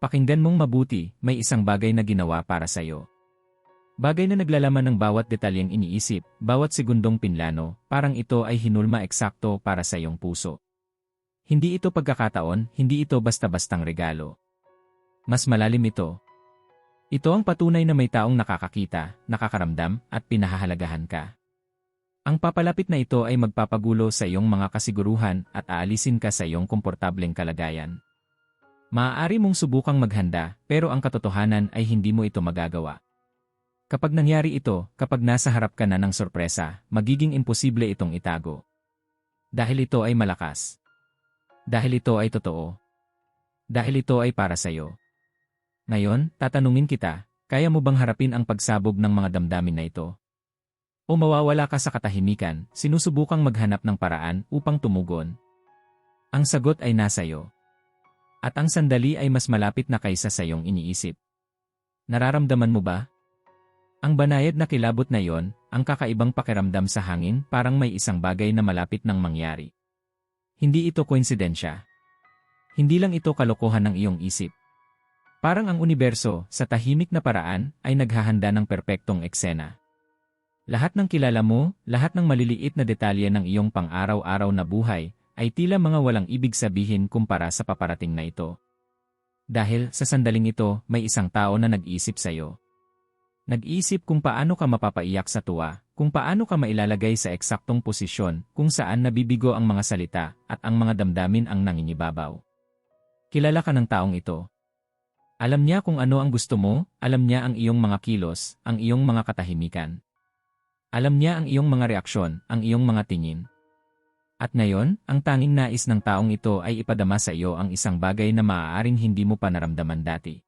Pakinggan mong mabuti, may isang bagay na ginawa para sa'yo. Bagay na naglalaman ng bawat detalyeng iniisip, bawat segundong pinlano, parang ito ay hinulma eksakto para sa iyong puso. Hindi ito pagkakataon, hindi ito basta-bastang regalo. Mas malalim ito. Ito ang patunay na may taong nakakakita, nakakaramdam, at pinahahalagahan ka. Ang papalapit na ito ay magpapagulo sa iyong mga kasiguruhan at aalisin ka sa iyong komportableng kalagayan. Maaari mong subukang maghanda, pero ang katotohanan ay hindi mo ito magagawa. Kapag nangyari ito, kapag nasa harap ka na ng sorpresa, magiging imposible itong itago. Dahil ito ay malakas. Dahil ito ay totoo. Dahil ito ay para sa iyo. Ngayon, tatanungin kita, kaya mo bang harapin ang pagsabog ng mga damdamin na ito? O mawawala ka sa katahimikan, sinusubukang maghanap ng paraan upang tumugon? Ang sagot ay nasa iyo. At ang sandali ay mas malapit na kaysa sa iyong iniisip. Nararamdaman mo ba? Ang banayad na kilabot na yon, ang kakaibang pakiramdam sa hangin parang may isang bagay na malapit nang mangyari. Hindi ito koinsidensya. Hindi lang ito kalokohan ng iyong isip. Parang ang universo, sa tahimik na paraan, ay naghahanda ng perpektong eksena. Lahat ng kilala mo, lahat ng maliliit na detalye ng iyong pang-araw-araw na buhay, ay tila mga walang ibig sabihin kumpara sa paparating na ito. Dahil sa sandaling ito, may isang tao na nag-isip sa iyo. Nag-isip kung paano ka mapapaiyak sa tuwa, kung paano ka mailalagay sa eksaktong posisyon, kung saan nabibigo ang mga salita, at ang mga damdamin ang nanginibabaw. Kilala ka ng taong ito. Alam niya kung ano ang gusto mo, alam niya ang iyong mga kilos, ang iyong mga katahimikan. Alam niya ang iyong mga reaksyon, ang iyong mga tingin. At ngayon, ang tanging nais ng taong ito ay ipadama sa iyo ang isang bagay na maaaring hindi mo pa naramdaman dati.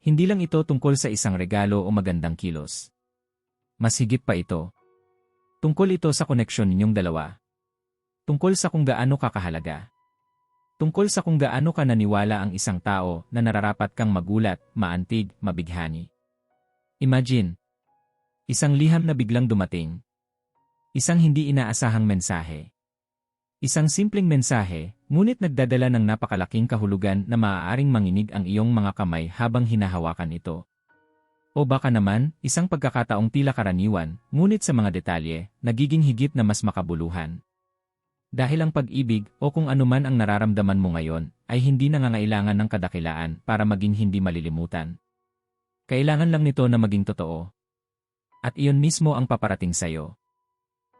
Hindi lang ito tungkol sa isang regalo o magandang kilos. Mas higit pa ito. Tungkol ito sa koneksyon ninyong dalawa. Tungkol sa kung gaano kakahalaga. Tungkol sa kung gaano ka naniwala ang isang tao na nararapat kang magulat, maantig, mabighani. Imagine. Isang liham na biglang dumating. Isang hindi inaasahang mensahe. Isang simpleng mensahe, ngunit nagdadala ng napakalaking kahulugan na maaaring manginig ang iyong mga kamay habang hinahawakan ito. O baka naman, isang pagkakataong tila karaniwan, ngunit sa mga detalye, nagiging higit na mas makabuluhan. Dahil ang pag-ibig o kung anuman ang nararamdaman mo ngayon, ay hindi nangangailangan ng kadakilaan para maging hindi malilimutan. Kailangan lang nito na maging totoo. At iyon mismo ang paparating sa'yo.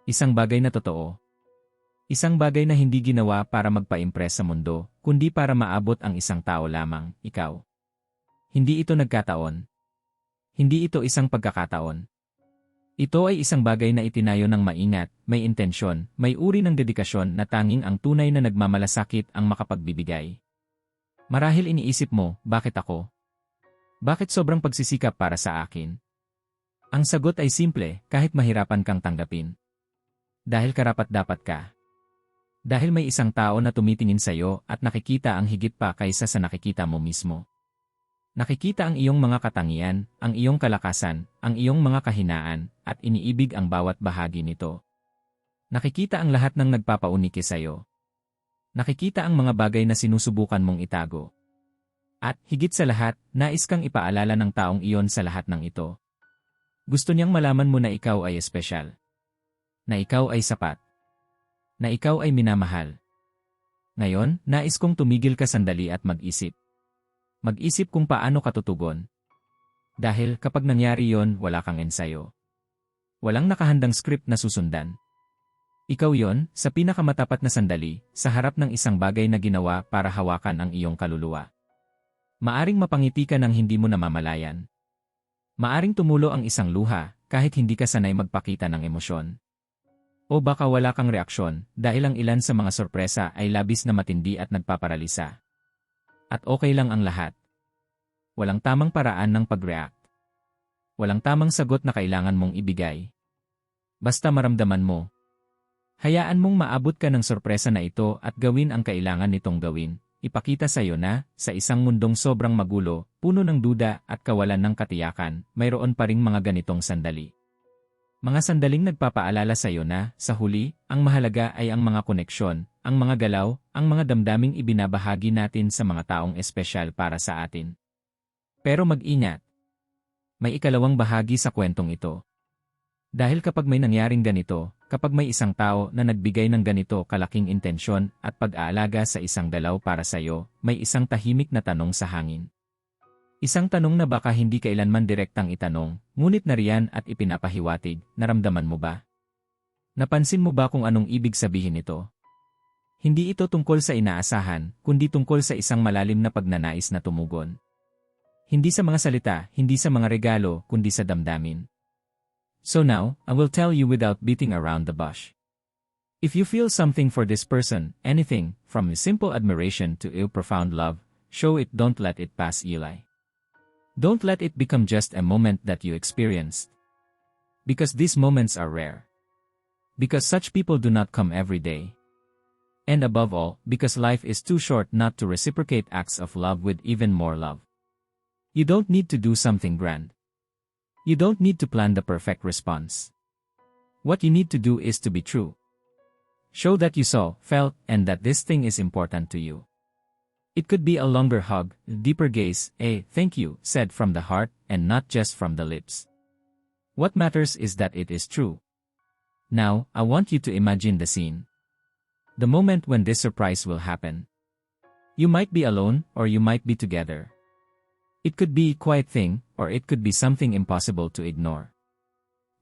Isang bagay na totoo, Isang bagay na hindi ginawa para magpa-impress sa mundo, kundi para maabot ang isang tao lamang, ikaw. Hindi ito nagkataon. Hindi ito isang pagkakataon. Ito ay isang bagay na itinayo ng maingat, may intensyon, may uri ng dedikasyon na tanging ang tunay na nagmamalasakit ang makapagbibigay. Marahil iniisip mo, bakit ako? Bakit sobrang pagsisikap para sa akin? Ang sagot ay simple, kahit mahirapan kang tanggapin. Dahil karapat-dapat ka. Dahil may isang tao na tumitingin sa iyo at nakikita ang higit pa kaysa sa nakikita mo mismo. Nakikita ang iyong mga katangian, ang iyong kalakasan, ang iyong mga kahinaan, at iniibig ang bawat bahagi nito. Nakikita ang lahat ng nagpapauniki sa iyo. Nakikita ang mga bagay na sinusubukan mong itago. At, higit sa lahat, nais kang ipaalala ng taong iyon sa lahat ng ito. Gusto niyang malaman mo na ikaw ay espesyal. Na ikaw ay sapat na ikaw ay minamahal. Ngayon, nais kong tumigil ka sandali at mag-isip. Mag-isip kung paano ka tutugon. Dahil kapag nangyari yon, wala kang ensayo. Walang nakahandang script na susundan. Ikaw yon, sa pinakamatapat na sandali, sa harap ng isang bagay na ginawa para hawakan ang iyong kaluluwa. Maaring mapangiti ka ng hindi mo namamalayan. Maaring tumulo ang isang luha, kahit hindi ka sanay magpakita ng emosyon. O baka wala kang reaksyon dahil ang ilan sa mga sorpresa ay labis na matindi at nagpaparalisa. At okay lang ang lahat. Walang tamang paraan ng pag-react. Walang tamang sagot na kailangan mong ibigay. Basta maramdaman mo. Hayaan mong maabot ka ng sorpresa na ito at gawin ang kailangan nitong gawin. Ipakita sa iyo na, sa isang mundong sobrang magulo, puno ng duda at kawalan ng katiyakan, mayroon pa ring mga ganitong sandali. Mga sandaling nagpapaalala sa iyo na, sa huli, ang mahalaga ay ang mga koneksyon, ang mga galaw, ang mga damdaming ibinabahagi natin sa mga taong espesyal para sa atin. Pero mag-ingat. May ikalawang bahagi sa kwentong ito. Dahil kapag may nangyaring ganito, kapag may isang tao na nagbigay ng ganito kalaking intensyon at pag-aalaga sa isang dalaw para sa iyo, may isang tahimik na tanong sa hangin. Isang tanong na baka hindi kailanman direktang itanong, ngunit nariyan at ipinapahiwatig, naramdaman mo ba? Napansin mo ba kung anong ibig sabihin nito? Hindi ito tungkol sa inaasahan, kundi tungkol sa isang malalim na pagnanais na tumugon. Hindi sa mga salita, hindi sa mga regalo, kundi sa damdamin. So now, I will tell you without beating around the bush. If you feel something for this person, anything, from simple admiration to ill profound love, show it don't let it pass Eli. Don't let it become just a moment that you experienced. Because these moments are rare. Because such people do not come every day. And above all, because life is too short not to reciprocate acts of love with even more love. You don't need to do something grand. You don't need to plan the perfect response. What you need to do is to be true. Show that you saw, felt, and that this thing is important to you. It could be a longer hug, deeper gaze, a thank you said from the heart and not just from the lips. What matters is that it is true. Now, I want you to imagine the scene. The moment when this surprise will happen. You might be alone, or you might be together. It could be a quiet thing, or it could be something impossible to ignore.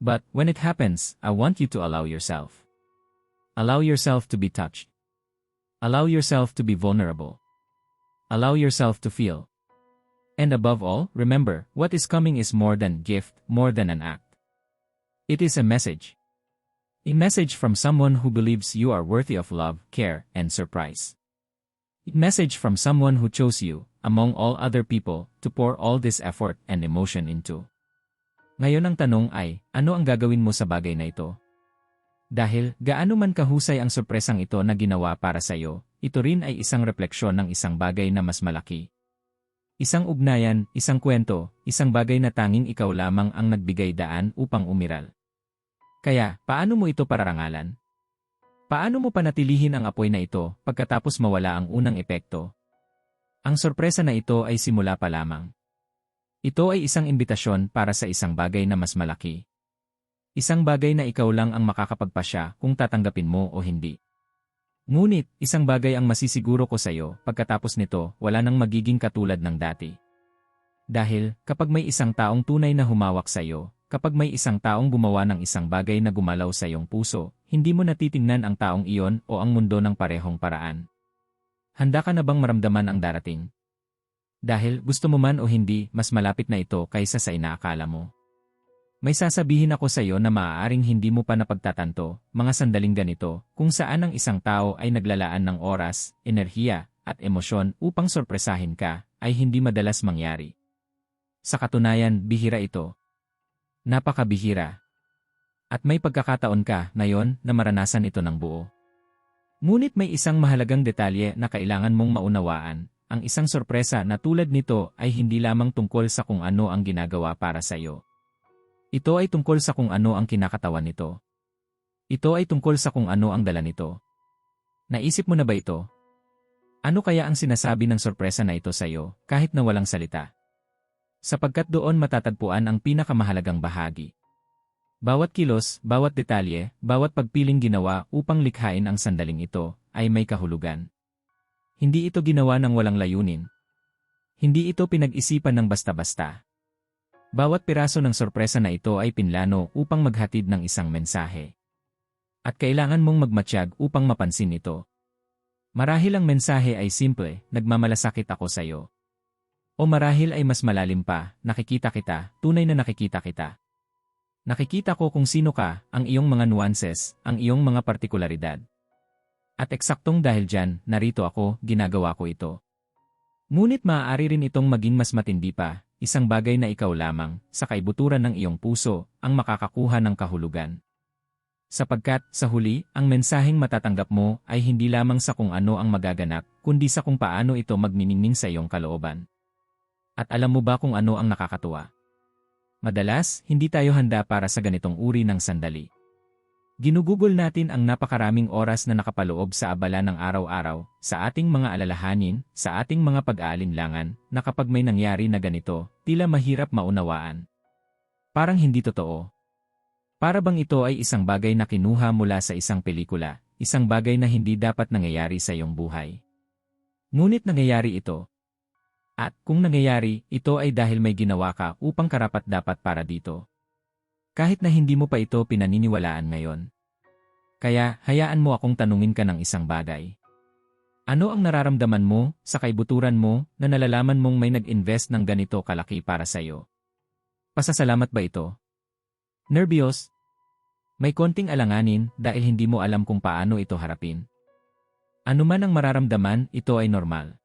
But, when it happens, I want you to allow yourself. Allow yourself to be touched. Allow yourself to be vulnerable. Allow yourself to feel. And above all, remember, what is coming is more than gift, more than an act. It is a message. A message from someone who believes you are worthy of love, care, and surprise. A message from someone who chose you, among all other people, to pour all this effort and emotion into. Ngayon ang tanong ay, ano ang gagawin mo sa bagay na ito? Dahil, gaano man kahusay ang sorpresang ito na ginawa para sa iyo, ito rin ay isang refleksyon ng isang bagay na mas malaki. Isang ugnayan, isang kwento, isang bagay na tanging ikaw lamang ang nagbigay daan upang umiral. Kaya, paano mo ito pararangalan? Paano mo panatilihin ang apoy na ito pagkatapos mawala ang unang epekto? Ang sorpresa na ito ay simula pa lamang. Ito ay isang imbitasyon para sa isang bagay na mas malaki. Isang bagay na ikaw lang ang makakapagpasya kung tatanggapin mo o hindi. Ngunit, isang bagay ang masisiguro ko sa iyo, pagkatapos nito, wala nang magiging katulad ng dati. Dahil, kapag may isang taong tunay na humawak sa iyo, Kapag may isang taong gumawa ng isang bagay na gumalaw sa iyong puso, hindi mo natitingnan ang taong iyon o ang mundo ng parehong paraan. Handa ka na bang maramdaman ang darating? Dahil gusto mo man o hindi, mas malapit na ito kaysa sa inaakala mo. May sasabihin ako sa iyo na maaaring hindi mo pa napagtatanto, mga sandaling ganito, kung saan ang isang tao ay naglalaan ng oras, enerhiya, at emosyon upang sorpresahin ka, ay hindi madalas mangyari. Sa katunayan, bihira ito, Napakabihira. At may pagkakataon ka, ngayon, na maranasan ito ng buo. Ngunit may isang mahalagang detalye na kailangan mong maunawaan. Ang isang sorpresa na tulad nito ay hindi lamang tungkol sa kung ano ang ginagawa para sa iyo. Ito ay tungkol sa kung ano ang kinakatawan nito. Ito ay tungkol sa kung ano ang dala nito. Naisip mo na ba ito? Ano kaya ang sinasabi ng sorpresa na ito sa iyo, kahit na walang salita? sapagkat doon matatagpuan ang pinakamahalagang bahagi. Bawat kilos, bawat detalye, bawat pagpiling ginawa upang likhain ang sandaling ito, ay may kahulugan. Hindi ito ginawa ng walang layunin. Hindi ito pinag-isipan ng basta-basta. Bawat piraso ng sorpresa na ito ay pinlano upang maghatid ng isang mensahe. At kailangan mong magmatsyag upang mapansin ito. Marahil ang mensahe ay simple, nagmamalasakit ako sa iyo. O marahil ay mas malalim pa, nakikita kita, tunay na nakikita kita. Nakikita ko kung sino ka, ang iyong mga nuances, ang iyong mga partikularidad. At eksaktong dahil dyan, narito ako, ginagawa ko ito. Ngunit maaari rin itong maging mas matindi pa, isang bagay na ikaw lamang, sa kaibuturan ng iyong puso, ang makakakuha ng kahulugan. Sapagkat, sa huli, ang mensaheng matatanggap mo ay hindi lamang sa kung ano ang magaganap, kundi sa kung paano ito magniningning sa iyong kalooban. At alam mo ba kung ano ang nakakatuwa? Madalas, hindi tayo handa para sa ganitong uri ng sandali. Ginugugol natin ang napakaraming oras na nakapaloob sa abala ng araw-araw, sa ating mga alalahanin, sa ating mga pag-aalinlangan, na kapag may nangyari na ganito, tila mahirap maunawaan. Parang hindi totoo. Para bang ito ay isang bagay na kinuha mula sa isang pelikula, isang bagay na hindi dapat nangyayari sa iyong buhay. Ngunit nangyayari ito. At kung nangyayari, ito ay dahil may ginawa ka upang karapat-dapat para dito. Kahit na hindi mo pa ito pinaniniwalaan ngayon. Kaya, hayaan mo akong tanungin ka ng isang bagay. Ano ang nararamdaman mo sa kaibuturan mo na nalalaman mong may nag-invest ng ganito kalaki para sa iyo? Pasasalamat ba ito? Nervyos? May konting alanganin dahil hindi mo alam kung paano ito harapin. Ano man ang mararamdaman, ito ay normal.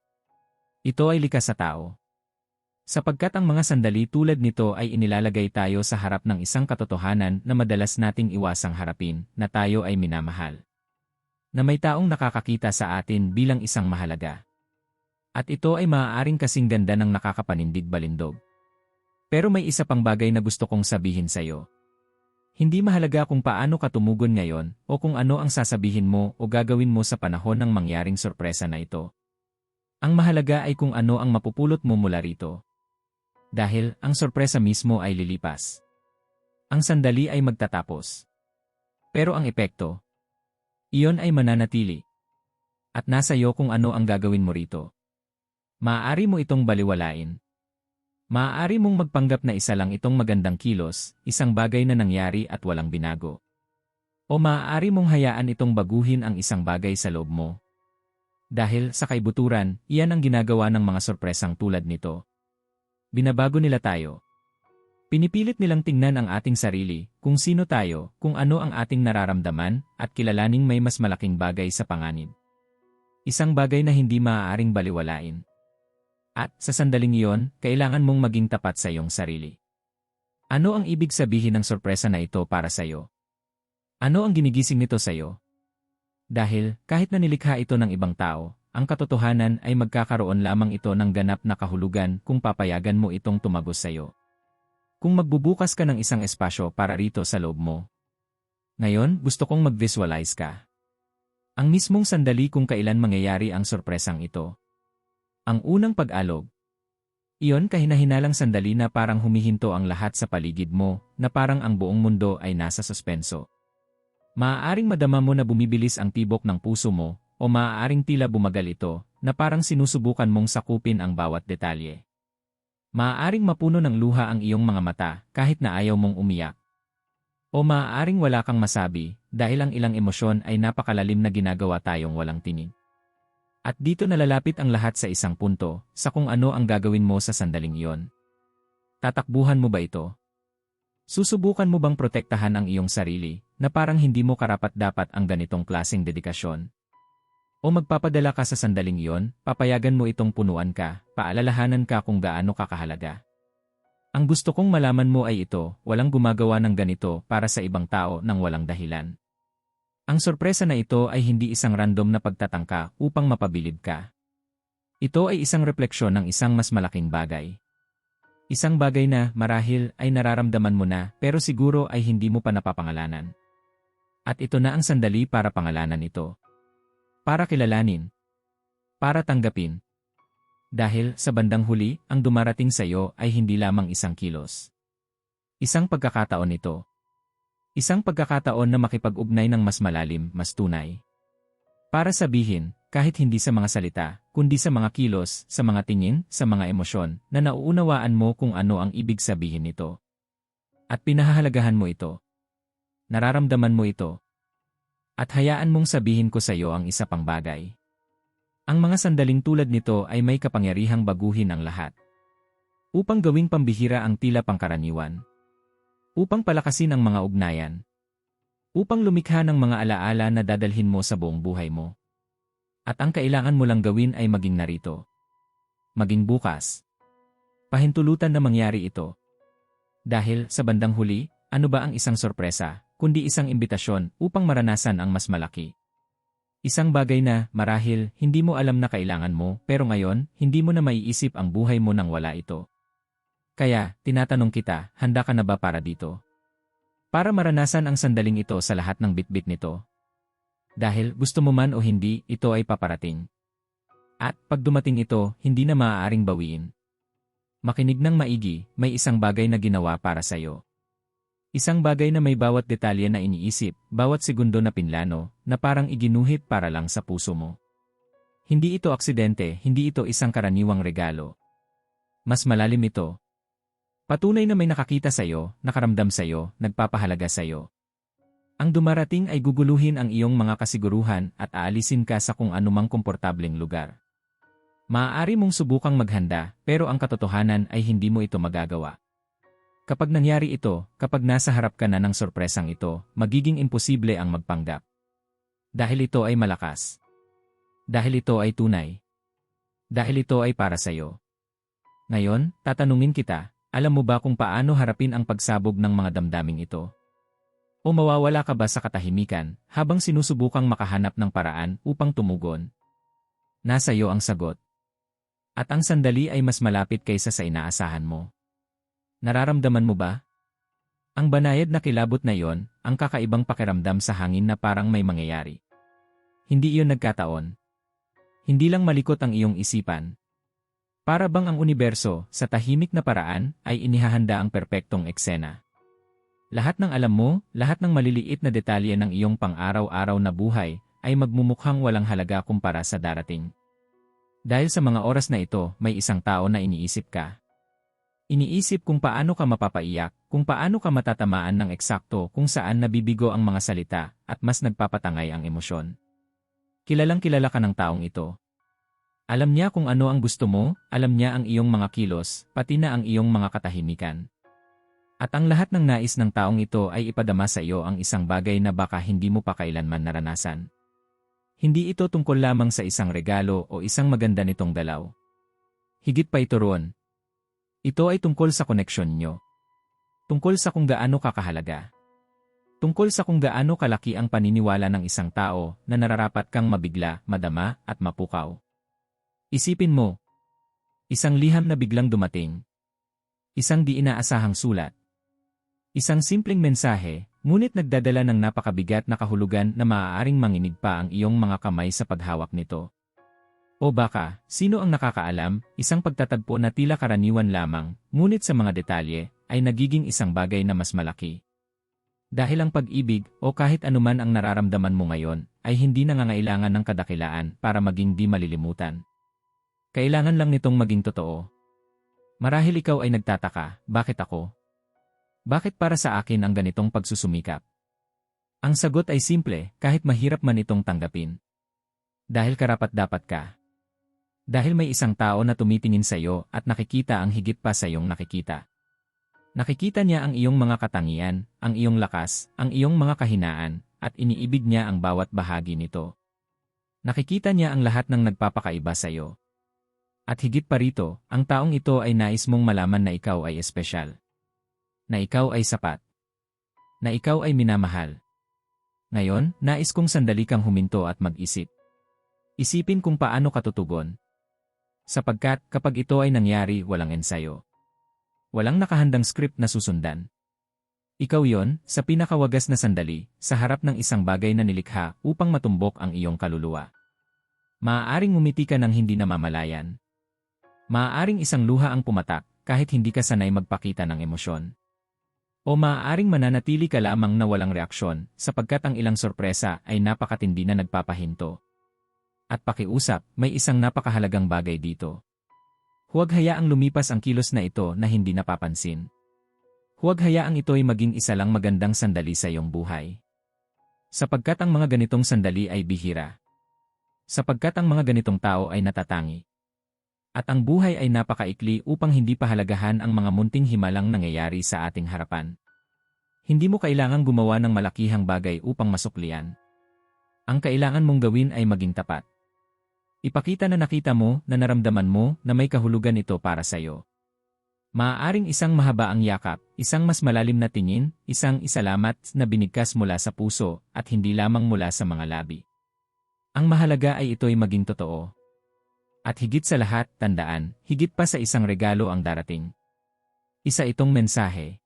Ito ay likas sa tao. Sapagkat ang mga sandali tulad nito ay inilalagay tayo sa harap ng isang katotohanan na madalas nating iwasang harapin, na tayo ay minamahal. Na may taong nakakakita sa atin bilang isang mahalaga. At ito ay maaaring kasing ganda ng nakakapanindig balindog. Pero may isa pang bagay na gusto kong sabihin sa iyo. Hindi mahalaga kung paano ka tumugon ngayon o kung ano ang sasabihin mo o gagawin mo sa panahon ng mangyaring sorpresa na ito. Ang mahalaga ay kung ano ang mapupulot mo mula rito dahil ang sorpresa mismo ay lilipas. Ang sandali ay magtatapos. Pero ang epekto, iyon ay mananatili. At nasa iyo kung ano ang gagawin mo rito. Maaari mo itong baliwalain. Maaari mong magpanggap na isa lang itong magandang kilos, isang bagay na nangyari at walang binago. O maaari mong hayaan itong baguhin ang isang bagay sa loob mo. Dahil sa kaibuturan, iyan ang ginagawa ng mga sorpresang tulad nito. Binabago nila tayo. Pinipilit nilang tingnan ang ating sarili, kung sino tayo, kung ano ang ating nararamdaman, at kilalaning may mas malaking bagay sa panganib. Isang bagay na hindi maaaring baliwalain. At sa sandaling iyon, kailangan mong maging tapat sa iyong sarili. Ano ang ibig sabihin ng sorpresa na ito para sa iyo? Ano ang ginigising nito sa iyo? Dahil, kahit na nilikha ito ng ibang tao, ang katotohanan ay magkakaroon lamang ito ng ganap na kahulugan kung papayagan mo itong tumagos sa iyo. Kung magbubukas ka ng isang espasyo para rito sa loob mo. Ngayon, gusto kong mag-visualize ka. Ang mismong sandali kung kailan mangyayari ang sorpresang ito. Ang unang pag-alog. Iyon kahinahinalang sandali na parang humihinto ang lahat sa paligid mo, na parang ang buong mundo ay nasa suspenso. Maaaring madama mo na bumibilis ang tibok ng puso mo, o maaaring tila bumagal ito, na parang sinusubukan mong sakupin ang bawat detalye. Maaaring mapuno ng luha ang iyong mga mata kahit na ayaw mong umiyak. O maaaring wala kang masabi dahil ang ilang emosyon ay napakalalim na ginagawa tayong walang tinig. At dito nalalapit ang lahat sa isang punto, sa kung ano ang gagawin mo sa sandaling iyon. Tatakbuhan mo ba ito? Susubukan mo bang protektahan ang iyong sarili, na parang hindi mo karapat-dapat ang ganitong klaseng dedikasyon? O magpapadala ka sa sandaling iyon, papayagan mo itong punuan ka, paalalahanan ka kung gaano kakahalaga. Ang gusto kong malaman mo ay ito, walang gumagawa ng ganito para sa ibang tao nang walang dahilan. Ang sorpresa na ito ay hindi isang random na pagtatangka upang mapabilib ka. Ito ay isang refleksyon ng isang mas malaking bagay. Isang bagay na, marahil, ay nararamdaman mo na pero siguro ay hindi mo pa napapangalanan. At ito na ang sandali para pangalanan ito. Para kilalanin. Para tanggapin. Dahil sa bandang huli, ang dumarating sa iyo ay hindi lamang isang kilos. Isang pagkakataon ito. Isang pagkakataon na makipag-ugnay ng mas malalim, mas tunay. Para sabihin, kahit hindi sa mga salita, kundi sa mga kilos, sa mga tingin, sa mga emosyon, na nauunawaan mo kung ano ang ibig sabihin nito. At pinahahalagahan mo ito. Nararamdaman mo ito. At hayaan mong sabihin ko sa iyo ang isa pang bagay. Ang mga sandaling tulad nito ay may kapangyarihang baguhin ang lahat. Upang gawing pambihira ang tila pangkaraniwan. Upang palakasin ang mga ugnayan. Upang lumikha ng mga alaala na dadalhin mo sa buong buhay mo. At ang kailangan mo lang gawin ay maging narito. Maging bukas. Pahintulutan na mangyari ito. Dahil, sa bandang huli, ano ba ang isang sorpresa, kundi isang imbitasyon upang maranasan ang mas malaki. Isang bagay na, marahil, hindi mo alam na kailangan mo, pero ngayon, hindi mo na maiisip ang buhay mo nang wala ito. Kaya, tinatanong kita, handa ka na ba para dito? Para maranasan ang sandaling ito sa lahat ng bitbit nito. Dahil gusto mo man o hindi, ito ay paparating. At pag dumating ito, hindi na maaaring bawiin. Makinig ng maigi, may isang bagay na ginawa para sa'yo. Isang bagay na may bawat detalye na iniisip, bawat segundo na pinlano, na parang iginuhit para lang sa puso mo. Hindi ito aksidente, hindi ito isang karaniwang regalo. Mas malalim ito. Patunay na may nakakita sa'yo, nakaramdam sa'yo, nagpapahalaga sa'yo. Ang dumarating ay guguluhin ang iyong mga kasiguruhan at aalisin ka sa kung anumang komportableng lugar. Maaari mong subukang maghanda, pero ang katotohanan ay hindi mo ito magagawa. Kapag nangyari ito, kapag nasa harap ka na ng sorpresang ito, magiging imposible ang magpanggap. Dahil ito ay malakas. Dahil ito ay tunay. Dahil ito ay para sa'yo. Ngayon, tatanungin kita, alam mo ba kung paano harapin ang pagsabog ng mga damdaming ito? O mawawala ka ba sa katahimikan habang sinusubukang makahanap ng paraan upang tumugon? Nasa iyo ang sagot. At ang sandali ay mas malapit kaysa sa inaasahan mo. Nararamdaman mo ba? Ang banayad na kilabot na yon, ang kakaibang pakiramdam sa hangin na parang may mangyayari. Hindi iyon nagkataon. Hindi lang malikot ang iyong isipan. Para bang ang universo, sa tahimik na paraan, ay inihahanda ang perpektong eksena. Lahat ng alam mo, lahat ng maliliit na detalye ng iyong pang-araw-araw na buhay, ay magmumukhang walang halaga kumpara sa darating. Dahil sa mga oras na ito, may isang tao na iniisip ka. Iniisip kung paano ka mapapaiyak, kung paano ka matatamaan ng eksakto kung saan nabibigo ang mga salita at mas nagpapatangay ang emosyon. Kilalang kilala ka ng taong ito. Alam niya kung ano ang gusto mo, alam niya ang iyong mga kilos, pati na ang iyong mga katahimikan. At ang lahat ng nais ng taong ito ay ipadama sa iyo ang isang bagay na baka hindi mo pa kailanman naranasan. Hindi ito tungkol lamang sa isang regalo o isang maganda nitong dalaw. Higit pa ito roon. Ito ay tungkol sa koneksyon nyo. Tungkol sa kung gaano kakahalaga. Tungkol sa kung gaano kalaki ang paniniwala ng isang tao na nararapat kang mabigla, madama, at mapukaw. Isipin mo. Isang liham na biglang dumating. Isang di inaasahang sulat. Isang simpleng mensahe, Ngunit nagdadala ng napakabigat na kahulugan na maaaring manginig pa ang iyong mga kamay sa paghawak nito. O baka, sino ang nakakaalam, isang pagtatagpo na tila karaniwan lamang, ngunit sa mga detalye, ay nagiging isang bagay na mas malaki. Dahil ang pag-ibig, o kahit anuman ang nararamdaman mo ngayon, ay hindi nangangailangan ng kadakilaan para maging di malilimutan. Kailangan lang nitong maging totoo. Marahil ikaw ay nagtataka, bakit ako? Bakit para sa akin ang ganitong pagsusumikap? Ang sagot ay simple, kahit mahirap man itong tanggapin. Dahil karapat-dapat ka. Dahil may isang tao na tumitingin sa iyo at nakikita ang higit pa sa iyong nakikita. Nakikita niya ang iyong mga katangian, ang iyong lakas, ang iyong mga kahinaan, at iniibig niya ang bawat bahagi nito. Nakikita niya ang lahat ng nagpapakaiba sa iyo. At higit pa rito, ang taong ito ay nais mong malaman na ikaw ay espesyal na ikaw ay sapat. Na ikaw ay minamahal. Ngayon, nais kong sandali kang huminto at mag-isip. Isipin kung paano ka tutugon. Sapagkat kapag ito ay nangyari, walang ensayo. Walang nakahandang script na susundan. Ikaw yon, sa pinakawagas na sandali, sa harap ng isang bagay na nilikha upang matumbok ang iyong kaluluwa. Maaaring umiti ka ng hindi namamalayan. Maaaring isang luha ang pumatak kahit hindi ka sanay magpakita ng emosyon. O maaaring mananatili ka lamang na walang reaksyon sapagkat ang ilang sorpresa ay napakatindi na nagpapahinto. At pakiusap, may isang napakahalagang bagay dito. Huwag hayaang lumipas ang kilos na ito na hindi napapansin. Huwag hayaang ito'y maging isa lang magandang sandali sa iyong buhay. Sapagkat ang mga ganitong sandali ay bihira. Sapagkat ang mga ganitong tao ay natatangi. At ang buhay ay napakaikli upang hindi pahalagahan ang mga munting himalang nangyayari sa ating harapan. Hindi mo kailangang gumawa ng malakihang bagay upang masuklian. Ang kailangan mong gawin ay maging tapat. Ipakita na nakita mo, na naramdaman mo, na may kahulugan ito para sa iyo. Maaaring isang mahaba ang yakap, isang mas malalim na tingin, isang isalamat na binigkas mula sa puso at hindi lamang mula sa mga labi. Ang mahalaga ay ito'y maging totoo, at higit sa lahat, tandaan, higit pa sa isang regalo ang darating. Isa itong mensahe.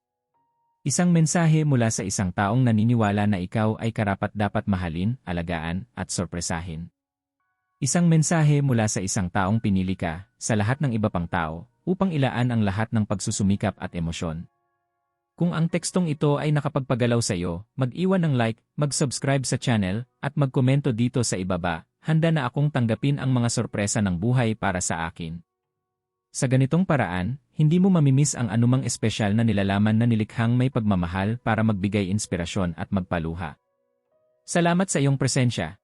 Isang mensahe mula sa isang taong naniniwala na ikaw ay karapat-dapat mahalin, alagaan, at sorpresahin. Isang mensahe mula sa isang taong pinili ka, sa lahat ng iba pang tao, upang ilaan ang lahat ng pagsusumikap at emosyon. Kung ang tekstong ito ay nakapagpagalaw sa iyo, mag-iwan ng like, mag-subscribe sa channel, at magkomento dito sa ibaba, handa na akong tanggapin ang mga sorpresa ng buhay para sa akin. Sa ganitong paraan, hindi mo mamimiss ang anumang espesyal na nilalaman na nilikhang may pagmamahal para magbigay inspirasyon at magpaluha. Salamat sa iyong presensya.